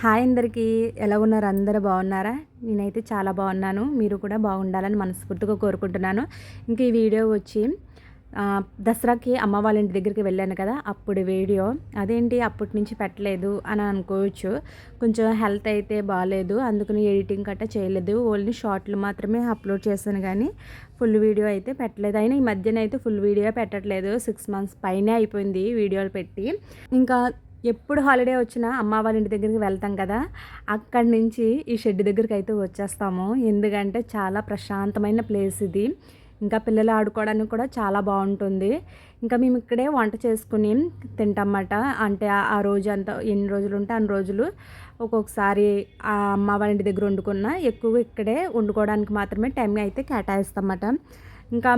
Hi అందరికీ. ఎలా ఉన్నారు? అందరూ బాగున్నారా? నేనైతే చాలా బాగున్నాను. మీరు కూడా బాగుండాలని మనస్ఫూర్తిగా కోరుకుంటున్నాను. ఇంక ఈ వీడియో వచ్చి దసరాకి అమ్మ వాళ్ళ ఇంటి దగ్గరికి వెళ్ళాను కదా అప్పుడు వీడియో. అదేంటి? అప్పటి నుంచి పెట్టలేదు అని అనుకోవచ్చు. కొంచెం హెల్త్ అయితే బాగాలేదు. అందుకని ఎడిటింగ్ గట్టా చేయలేదు. ఓన్లీ షార్ట్లు మాత్రమే అప్లోడ్ చేశాను కానీ ఫుల్ వీడియో అయితే పెట్టలేదు. అయినా ఈ మధ్యన అయితే ఫుల్ వీడియో పెట్టట్లేదు. సిక్స్ మంత్స్ పైనే అయిపోయింది వీడియోలు పెట్టి. ఇంకా ఎప్పుడు హాలిడే వచ్చినా అమ్మ వాళ్ళ ఇంటి దగ్గరికి వెళ్తాం కదా అక్కడి నుంచి ఈ షెడ్ దగ్గరికి అయితే వచ్చేస్తాము. ఎందుకంటే చాలా ప్రశాంతమైన ప్లేస్ ఇది. ఇంకా పిల్లలు ఆడుకోవడానికి కూడా చాలా బాగుంటుంది. ఇంకా మేము ఇక్కడే వంట చేసుకుని తింటామన్నమాట అంటే ఆ- రోజు అంతా ఎన్ని రోజులు ఉంటే అన్ని రోజులు ఒక్కొక్కసారి ఆ అమ్మ వాళ్ళ ఇంటి దగ్గర వండుకున్న ఎక్కువగా ఇక్కడే వండుకోవడానికి మాత్రమే టైం అయితే కేటాయిస్తామన్నమాట ఇంకా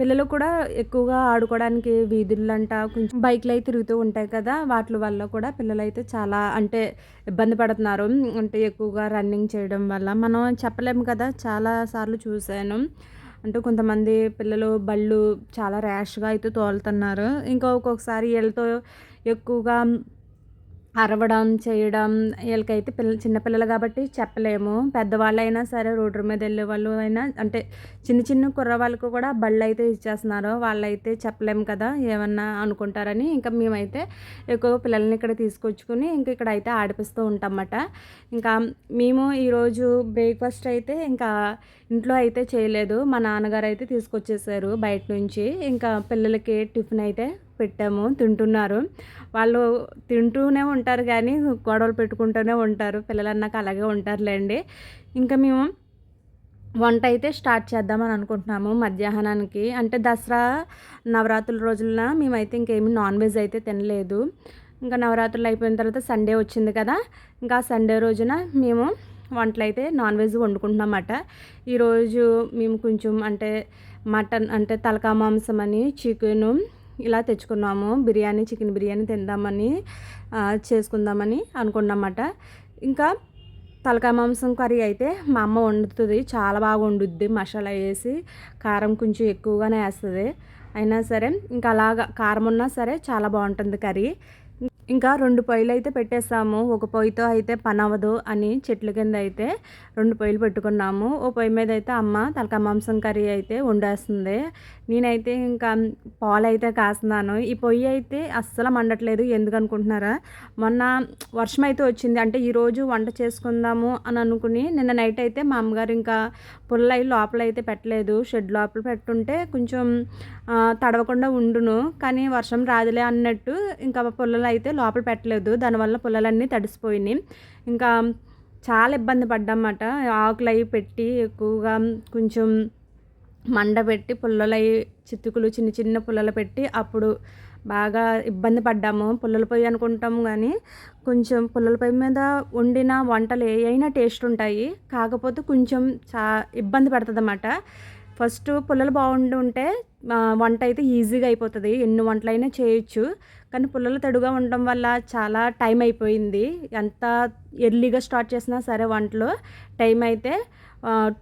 పిల్లలు కూడా ఎక్కువగా ఆడుకోవడానికి వీధులంట కొంచెం బైక్లు అయితే తిరుగుతూ ఉంటాయి కదా వాటి వల్ల కూడా పిల్లలు అయితే చాలా అంటే ఇబ్బంది పడుతున్నారు. అంటే ఎక్కువగా రన్నింగ్ చేయడం వల్ల. మనం చెప్పలేము కదా చాలా సార్లు చూశాను. అంటే కొంతమంది పిల్లలు బళ్ళు చాలా ర్యాష్గా అయితే తోలుతున్నారు. ఇంకా ఒక్కొక్కసారి వీళ్ళతో ఎక్కువగా అరవడం చేయడం వీళ్ళకైతే పిల్ల చిన్నపిల్లలు కాబట్టి చెప్పలేము. పెద్దవాళ్ళైనా సరే రోడ్డు మీద వెళ్ళే వాళ్ళు అయినా అంటే చిన్న చిన్న కుర్రవాళ్ళకు కూడా బళ్ళు అయితే ఇచ్చేస్తున్నారు. వాళ్ళైతే చెప్పలేము కదా ఏమన్నా అనుకుంటారని. ఇంకా మేమైతే ఎక్కువ పిల్లల్ని ఇక్కడ తీసుకొచ్చుకుని ఇంకా ఇక్కడ అయితే ఆడిపిస్తూ ఉంటామన్నమాట ఇంకా మేము ఈరోజు బ్రేక్ఫాస్ట్ అయితే ఇంకా ఇంట్లో అయితే చేయలేదు. మా నాన్నగారు అయితే తీసుకొచ్చేసారు బయట నుంచి. ఇంకా పిల్లలకి టిఫిన్ అయితే పెట్టాము తింటున్నారు. వాళ్ళు తింటూనే ఉంటారు కానీ గొడవలు పెట్టుకుంటూనే ఉంటారు. పిల్లలు అన్నాక అలాగే ఉంటారులేండి. ఇంకా మేము వంట అయితే స్టార్ట్ చేద్దామని అనుకుంటున్నాము మధ్యాహ్నానికి. అంటే దసరా నవరాత్రుల రోజున మేమైతే ఇంకేమి నాన్ వెజ్ అయితే తినలేదు. ఇంకా నవరాత్రులు అయిపోయిన తర్వాత సండే వచ్చింది కదా ఇంకా సండే రోజున మేము వంటలు అయితే నాన్ వెజ్ వండుకుంటున్నామన్నమాట ఈరోజు మేము కొంచెం అంటే మటన్ అంటే తలకా మాంసం అని చికెను ఇలా తెచ్చుకున్నాము. బిర్యానీ చికెన్ బిర్యానీ తిందామని చేసుకుందామని అనుకున్నామాట. ఇంకా తలకాయ మాంసం కర్రీ అయితే మా అమ్మ వండుతుంది. చాలా బాగా వండుద్ది. మసాలా వేసి కారం కొంచెం ఎక్కువగానే వేస్తుంది. అయినా సరే ఇంకా అలాగా కారం ఉన్నా సరే చాలా బాగుంటుంది కర్రీ. ఇంకా రెండు పొయ్యిలు అయితే పెట్టేస్తాము. ఒక పొయ్యితో అయితే పని అవ్వదు అని చెట్ల కింద అయితే రెండు పొయ్యిలు పెట్టుకున్నాము. ఓ పొయ్యి మీద అయితే అమ్మ తలకాయ మాంసం కర్రీ అయితే వండేస్తుంది. నేనైతే ఇంకా పాలు అయితే కాస్తున్నాను. ఈ పొయ్యి అయితే అస్సలు మండట్లేదు. ఎందుకు అనుకుంటున్నారా? మొన్న వర్షం అయితే వచ్చింది. అంటే ఈరోజు వంట చేసుకుందాము అని అనుకుని నిన్న నైట్ అయితే మా అమ్మగారు ఇంకా పుల్లయి లోపల అయితే పెట్టలేదు. షెడ్ లోపల పెట్టుంటే కొంచెం తడవకుండా ఉండును. కానీ వర్షం రాదులే అన్నట్టు ఇంకా పుల్లలు అయితే లోపల పెట్టలేదు. దానివల్ల పుల్లలన్నీ తడిసిపోయినాయి. ఇంకా చాలా ఇబ్బంది పడ్డామాట. ఆకులు అవి పెట్టి ఎక్కువగా కొంచెం మండ పెట్టి పుల్లలు అవి చితుకులు చిన్న చిన్న పుల్లలు పెట్టి అప్పుడు బాగా ఇబ్బంది పడ్డాము. పుల్లల పొయ్యి అనుకుంటాం కానీ కొంచెం పుల్లల పొయ్యి మీద వండిన వంటలు ఏ అయినా టేస్ట్ ఉంటాయి. కాకపోతే కొంచెం చా ఇబ్బంది పడుతుంది అన్నమాట ఫస్ట్ పుల్లలు బాగుండి ఉంటే వంట అయితే ఈజీగా అయిపోతుంది. ఎన్ని వంటలైనా చేయొచ్చు. కానీ పుల్లలు తడుగా ఉండడం వల్ల చాలా టైం అయిపోయింది. ఎంత ఎర్లీగా స్టార్ట్ చేసినా సరే వంటలు టైం అయితే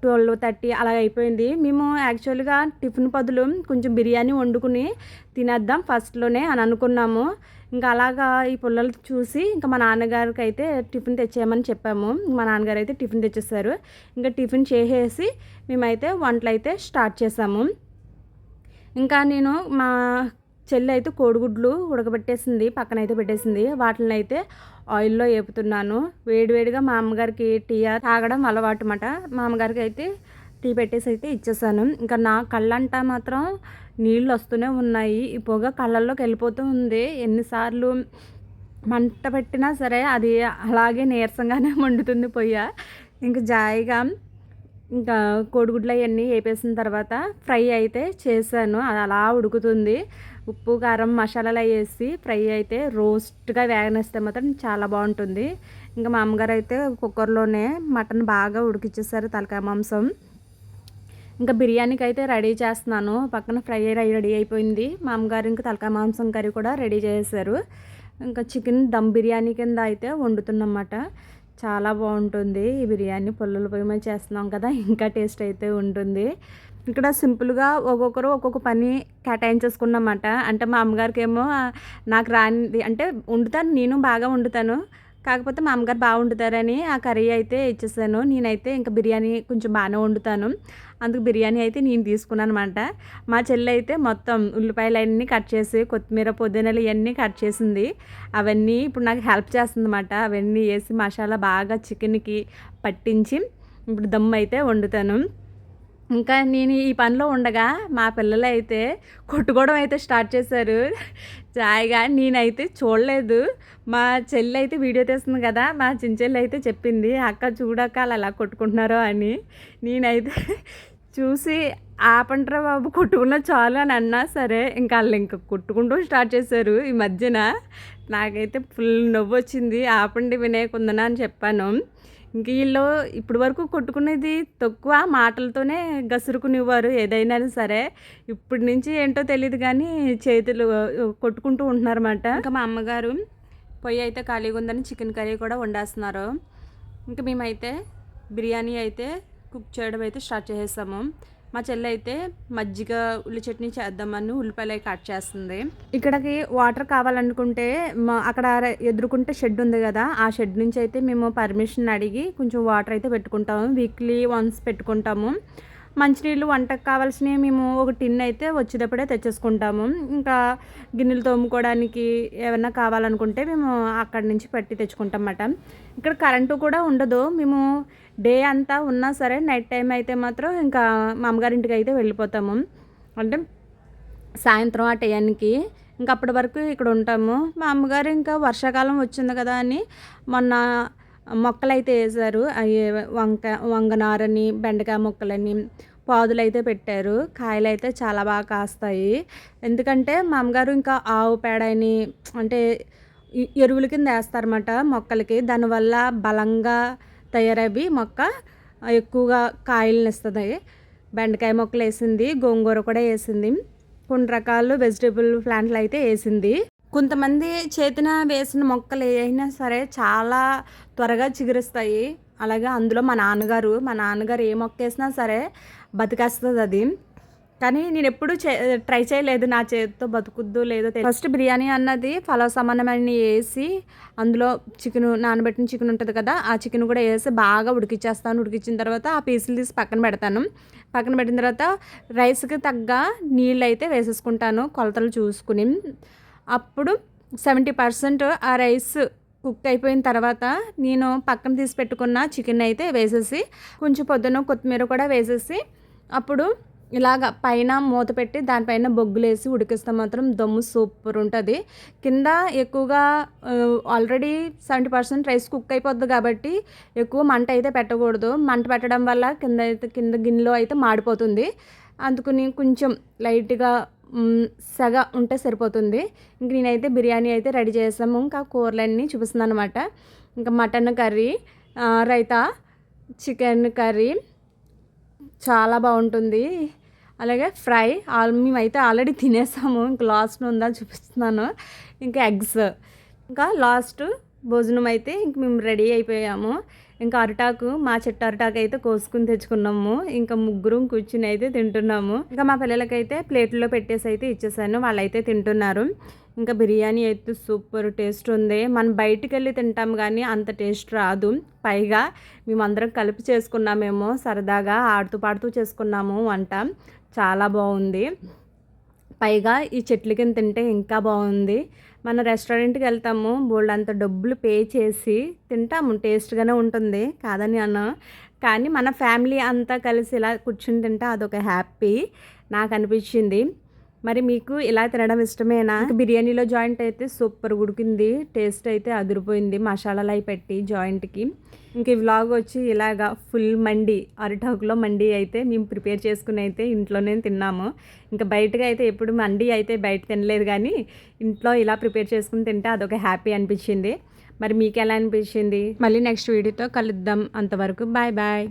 ట్వెల్వ్ థర్టీ అలా అయిపోయింది. మేము యాక్చువల్గా టిఫిన్ బదులు కొంచెం బిర్యానీ వండుకుని తినేద్దాం ఫస్ట్లోనే అని అనుకున్నాము. ఇంకా అలాగా ఈ పుల్లలు చూసి ఇంకా మా నాన్నగారికి అయితే టిఫిన్ తెచ్చేయమని చెప్పాము. మా నాన్నగారు అయితే టిఫిన్ తెచ్చేసారు. ఇంకా టిఫిన్ చేసేసి మేమైతే వంటలు అయితే స్టార్ట్ చేసాము. ఇంకా నేను మా చెల్లి అయితే కోడిగుడ్లు ఉడకబెట్టేసింది పక్కన అయితే పెట్టేసింది. వాటిని అయితే ఆయిల్లో వేపుతున్నాను వేడివేడిగా మా అమ్మగారికి టీ తాగడం అలవాటు అన్నమాట మా అమ్మగారికి అయితే టీ పెట్టేసి అయితే ఇచ్చేసాను. ఇంకా నా కళ్ళంట మాత్రం నీళ్ళు వస్తూనే ఉన్నాయి. ఈ పొగ కళ్ళల్లోకి వెళ్ళిపోతూ ఉంది. ఎన్నిసార్లు మంట పెట్టినా సరే అది అలాగే నీరసంగానే మండుతుంది పొయ్య. ఇంకా జాయిగా ఇంకా కోడిగుడ్లు అవన్నీ వేపేసిన తర్వాత ఫ్రై అయితే చేశాను. అది అలా ఉడుకుతుంది. ఉప్పు కారం మసాలాలు వేసి ఫ్రై అయితే రోస్ట్గా వేగనేస్తే మాత్రం చాలా బాగుంటుంది. ఇంకా మా అమ్మగారు అయితే కుక్కర్లోనే మటన్ బాగా ఉడికిచ్చేసారు తలకాయ మాంసం. ఇంకా బిర్యానీకి అయితే రెడీ చేస్తున్నాను. పక్కన ఫ్రై రెడీ అయిపోయింది. మా అమ్మగారు ఇంకా తలకాయ మాంసం కర్రీ కూడా రెడీ చేశారు ఇంకా చికెన్ దమ్ బిర్యానీ కింద అయితే వండుతున్నమాట చాలా బాగుంటుంది. ఈ బిర్యానీ పుల్లల పొయ్యి మీద చేస్తున్నాం కదా ఇంకా టేస్ట్ అయితే ఉంటుంది. ఇక్కడ సింపుల్గా ఒక్కొక్కరు ఒక్కొక్క పని కేటాయించేసుకున్నమాట. అంటే మా అమ్మగారికి ఏమో నాకు రాని అంటే వండుతాను నేను బాగా వండుతాను. కాకపోతే మా అమ్మగారు బాగా వండుతారని ఆ కర్రీ అయితే ఇచ్చేసాను. నేనైతే ఇంకా బిర్యానీ కొంచెం బాగానే వండుతాను. అందుకు బిర్యానీ అయితే నేను తీసుకున్నాను అనమాట మా చెల్లి అయితే మొత్తం ఉల్లిపాయలు అన్నీ కట్ చేసి కొత్తిమీర పుదీనాలు ఇవన్నీ కట్ చేసింది. అవన్నీ ఇప్పుడు నాకు హెల్ప్ చేస్తుంది అనమాట అవన్నీ వేసి మసాలా బాగా చికెన్కి పట్టించి ఇప్పుడు దమ్ అయితే వండుతాను. ఇంకా నేను ఈ పనిలో ఉండగా మా పిల్లలు అయితే కొట్టుకోవడం అయితే స్టార్ట్ చేశారు. జాయిగా నేనైతే చూడలేదు. మా చెల్లి అయితే వీడియో తీస్తుంది కదా మా చెల్లి అయితే చెప్పింది అక్క చూడక వాళ్ళు కొట్టుకుంటున్నారో అని. నేనైతే చూసి ఆపంటరా బాబు కొట్టుకున్న చాలు అని అన్నా సరే ఇంకా వాళ్ళు ఇంకా కొట్టుకుంటూ స్టార్ట్ చేశారు ఈ మధ్యన. నాకైతే ఫుల్ నవ్వు వచ్చింది ఆపండి వినయకుందన అని చెప్పాను. ఇంక వీళ్ళు ఇప్పటి వరకు కొట్టుకునేది తక్కువ మాటలతోనే గసురుకునేవారు ఏదైనా సరే. ఇప్పటి నుంచి ఏంటో తెలియదు కానీ చేతులు కొట్టుకుంటూ ఉంటున్నారన్నమాట. ఇంకా మా అమ్మగారు పొయ్యి అయితే ఖాళీగా ఉందని చికెన్ కర్రీ కూడా వండేస్తున్నారు. ఇంకా మేమైతే బిర్యానీ అయితే కుక్ చేయడం అయితే స్టార్ట్ చేసేసాము. మా చెల్లి అయితే మజ్జిగ ఉల్లి చట్నీ చేద్దామని ఉల్లిపాయలు కట్ చేస్తుంది. ఇక్కడికి వాటర్ కావాలనుకుంటే మా అక్కడ ఎదుర్కొంటే షెడ్ ఉంది కదా ఆ షెడ్ నుంచి అయితే మేము పర్మిషన్ అడిగి కొంచెం వాటర్ అయితే పెట్టుకుంటాము. వీక్లీ వన్స్ పెట్టుకుంటాము. మంచినీళ్ళు వంటకు కావాల్సినవి మేము ఒక టిన్ అయితే వచ్చేటప్పుడే తెచ్చేసుకుంటాము. ఇంకా గిన్నెలు తోముకోవడానికి ఏమైనా కావాలనుకుంటే మేము అక్కడి నుంచి పట్టి తెచ్చుకుంటాం అన్నమాట ఇక్కడ కరెంటు కూడా ఉండదు. మేము డే అంతా ఉన్నా సరే నైట్ టైం అయితే మాత్రం ఇంకా మా అమ్మగారింటికి అయితే వెళ్ళిపోతాము. అంటే సాయంత్రం ఆ టయానికి ఇంకా అప్పటి వరకు ఇక్కడ ఉంటాము. మా అమ్మగారు ఇంకా వర్షాకాలం వచ్చింది కదా అని మొన్న మొక్కలు అయితే వేసారు అవి వంక వంగనారని బెండకాయ మొక్కలని పాదులు అయితే పెట్టారు. కాయలు అయితే చాలా బాగా కాస్తాయి. ఎందుకంటే మా అమ్మగారు ఇంకా ఆవు పేడని అంటే ఎరువుల కింద వేస్తారన్నమాట మొక్కలకి. దానివల్ల బలంగా తయారవి మొక్క ఎక్కువగా కాయలను ఇస్తుంది. బెండకాయ మొక్కలు వేసింది గోంగూర కూడా వేసింది. కొన్ని రకాలు వెజిటేబుల్ ప్లాంట్లు అయితే వేసింది. కొంతమంది చేతిన వేసిన మొక్కలు అయినా సరే చాలా త్వరగా చిగురిస్తాయి. అలాగే అందులో మా నాన్నగారు మా నాన్నగారు ఏ మొక్క వేసినా సరే బతికేస్తుంది అది. కానీ నేను ఎప్పుడు చే ట్రై చేయలేదు నా చేతితో బతుకుద్దు లేదో ఫస్ట్ బిర్యానీ అన్నది ఫలవ సమానమైన వేసి అందులో చికెన్ నానబెట్టిన చికెన్ ఉంటుంది కదా ఆ చికెన్ కూడా వేసి బాగా ఉడికిచ్చేస్తాను. ఉడికిచ్చిన తర్వాత ఆ పీసులు తీసి పక్కన పెడతాను. పక్కన పెట్టిన తర్వాత రైస్కి తగ్గ నీళ్ళు అయితే వేసేసుకుంటాను కొలతలు చూసుకుని. అప్పుడు సెవెంటీ పర్సెంట్ ఆ రైస్ కుక్ అయిపోయిన తర్వాత నేను పక్కన తీసి పెట్టుకున్న చికెన్ అయితే వేసేసి కొంచెం పొద్దున కొత్తిమీర కూడా వేసేసి అప్పుడు ఇలాగ పైన మూత పెట్టి దానిపైన బొగ్గులేసి ఉడికిస్తే మాత్రం దమ్ము సూపర్ ఉంటుంది. కింద ఎక్కువగా already seventy percent rice cook అయిపోద్ది కాబట్టి ఎక్కువ మంట అయితే పెట్టకూడదు. మంట పెట్టడం వల్ల కింద అయితే కింద గిన్నెలో అయితే మాడిపోతుంది. అందుకుని కొంచెం లైట్గా సగ ఉంటే సరిపోతుంది. ఇంక నేనైతే బిర్యానీ అయితే రెడీ చేసాము. ఇంకా కూరలన్నీ చూపిస్తున్నాను అనమాట ఇంకా mutton curry raita chicken curry చాలా బాగుంటుంది. అలాగే ఫ్రై ఆల్ మేమైతే ఆల్రెడీ తినేసాము. ఇంకా లాస్ట్ ఉందా చూపిస్తున్నాను. ఇంకా ఎగ్స్. ఇంకా లాస్ట్ భోజనం అయితే ఇంక మేము రెడీ అయిపోయాము. ఇంకా అరిటాకు మా చెట్టు అరిటాకు అయితే కోసుకుని తెచ్చుకున్నాము. ఇంకా ముగ్గురు కూర్చుని అయితే తింటున్నాము. ఇంకా మా పిల్లలకైతే ప్లేట్లో పెట్టేసి అయితే ఇచ్చేసాను. వాళ్ళైతే తింటున్నారు. ఇంకా బిర్యానీ అయితే సూపర్ టేస్ట్ ఉంది. మనం బయటికి వెళ్ళి తింటాం కానీ అంత టేస్ట్ రాదు. పైగా మేమందరం కలిపి చేసుకున్నామేమో సరదాగా ఆడుతూ పాడుతూ చేసుకున్నాము వంట. చాలా బాగుంది. పైగా ఈ చెట్ల కింద తింటే ఇంకా బాగుంది. మన రెస్టారెంట్కి వెళ్తాము. బోల్డ్ అంత డబ్బులు పే చేసి తింటాము. టేస్ట్గానే ఉంటుంది. కాదని అన్న. కానీ మన ఫ్యామిలీ అంతా కలిసి ఇలా కూర్చుని తింటే అదొక హ్యాపీ. నాకు అనిపించింది. మరి మీకు ఇలా తినడం ఇష్టమేనా? బిర్యానీలో జాయింట్ అయితే సూపర్ ఉడికింది టేస్ట్ అయితే అదిరిపోయింది మసాలాలు అవి పెట్టి జాయింట్కి. ఇంక ఈ వ్లాగ్ వచ్చి ఇలాగా ఫుల్ మండి అరిటాకులో మండి అయితే మేము ప్రిపేర్ చేసుకుని అయితే ఇంట్లోనే తిన్నాము. ఇంకా బయటగా అయితే ఎప్పుడు మండి అయితే బయట తినలేదు కానీ ఇంట్లో ఇలా ప్రిపేర్ చేసుకుని తింటే అదొక హ్యాపీ అనిపించింది. మరి మీకు ఎలా అనిపించింది? మళ్ళీ నెక్స్ట్ వీడియోతో కలుద్దాం. అంతవరకు బాయ్ బాయ్.